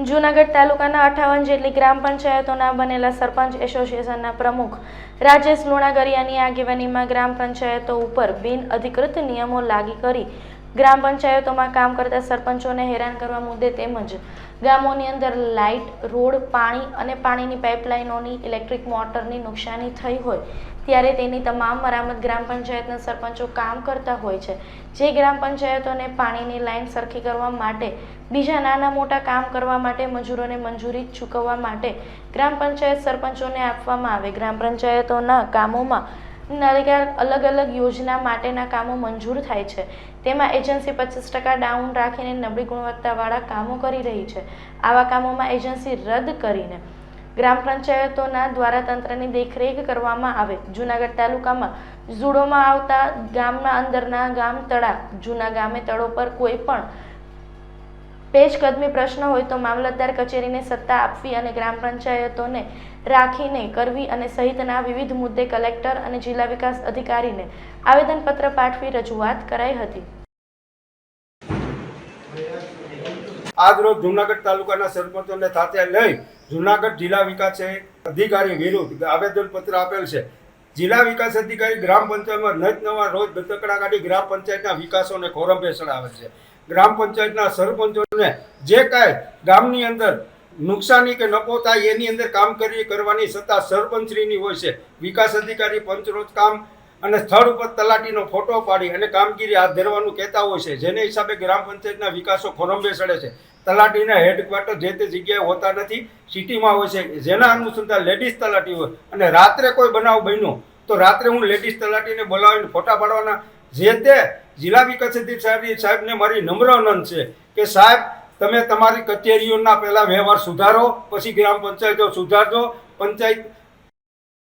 જૂનાગઢ તાલુકાના અઠાવન જેટલી ગ્રામ પંચાયતોના બનેલા સરપંચ એસોસિએશનના પ્રમુખ રાજેશ લુણાગરિયાની આગેવાનીમાં ગ્રામ પંચાયતો ઉપર બિન અધિકૃત નિયમો લાગી કરી ગ્રામ પંચાયતોમાં કામ કરતા સરપંચોને હેરાન કરવા મુદ્દે તેમજ ગામોની અંદર લાઇટ, રોડ, પાણી અને પાણીની પાઇપલાઇનોની, ઇલેક્ટ્રિક મોટરની નુકસાની થઈ હોય ત્યારે તેની તમામ મરામત ગ્રામ પંચાયતના સરપંચો કામ કરતા હોય છે. જે ગ્રામ પંચાયતોને પાણીની લાઇન સરખી કરવા માટે, બીજા નાના મોટા કામ કરવા માટે, મજૂરોને મંજૂરી ચૂકવવા માટે ગ્રામ પંચાયત સરપંચોને આપવામાં આવે. ગ્રામ પંચાયતોના કામોમાં નરેગા અલગ અલગ યોજના માટેના કામો મંજૂર થાય છે. તેમાં એજન્સી પચીસ ટકા ડાઉન રાખીને નબળી ગુણવત્તાવાળા કામો કરી રહી છે. આવા કામોમાં એજન્સી રદ કરીને ગ્રામ પંચાયતોના દ્વારા તંત્રની દેખરેખ કરવામાં આવે. જૂનાગઢ તાલુકામાં ઝૂડોમાં આવતા ગામના અંદરના ગામ તળા જૂના ગામે તળો પર કોઈ પણ પેશકદમી પ્રશ્ન હોય તો મામલતદાર કચેરીને સત્તા આપવી અને ગ્રામ પંચાયતોને રાખીને કરવી અને સહિતના વિવિધ મુદ્દે કલેક્ટર અને જિલ્લા વિકાસ અધિકારીને આવેદનપત્ર પાઠવી રજૂઆત કરાઈ હતી. આજરોજ જુનાગઢ તાલુકાના સરપંચોને સાથે લઈ જુનાગઢ જિલ્લા વિકાસ અધિકારી વિરુદ્ધ આવેદનપત્ર આપેલ છે. જિલ્લા વિકાસ અધિકારી ગ્રામ પંચાયતમાં નજ નવા રોજ દત્તકડા કાઢી ગ્રામ પંચાયતના વિકાસોને ખોરંભે ચડાવે છે. ગ્રામ પંચાયતના સરપંચોને જે કાંઈ ગામની અંદર નુકસાની કે નફો થાય એની અંદર કામ કરી કરવાની સત્તા સરપંચશ્રીની હોય છે. વિકાસ અધિકારી પંચરોજ કામ અને સ્થળ ઉપર તલાટીનો ફોટો પાડી અને કામગીરી હાથ ધરવાનું કહેતા હોય છે. જેને હિસાબે ગ્રામ પંચાયતના વિકાસો ખોરંભે બેસડે છે. તલાટીના હેડક્વાર્ટર જે તે જગ્યાએ હોતા નથી, સિટીમાં હોય છે. જેના અનુસંધાન લેડીઝ તલાટી હોય. અને રાત્રે કોઈ બનાવ બન્યો, તો રાત્રે હું લેડીઝ તલાટીને બોલાવીને ફોટા પાડવાના જે તે જિલ્લા વિકાસ સાહેબ સાહેબને મારી નમ્ર વિનંતી છે કે સાહેબ, તમે તમારી કચેરીઓના પહેલા વ્યવહાર સુધારો, પછી ગ્રામ પંચાયતો સુધારજો, પંચાયત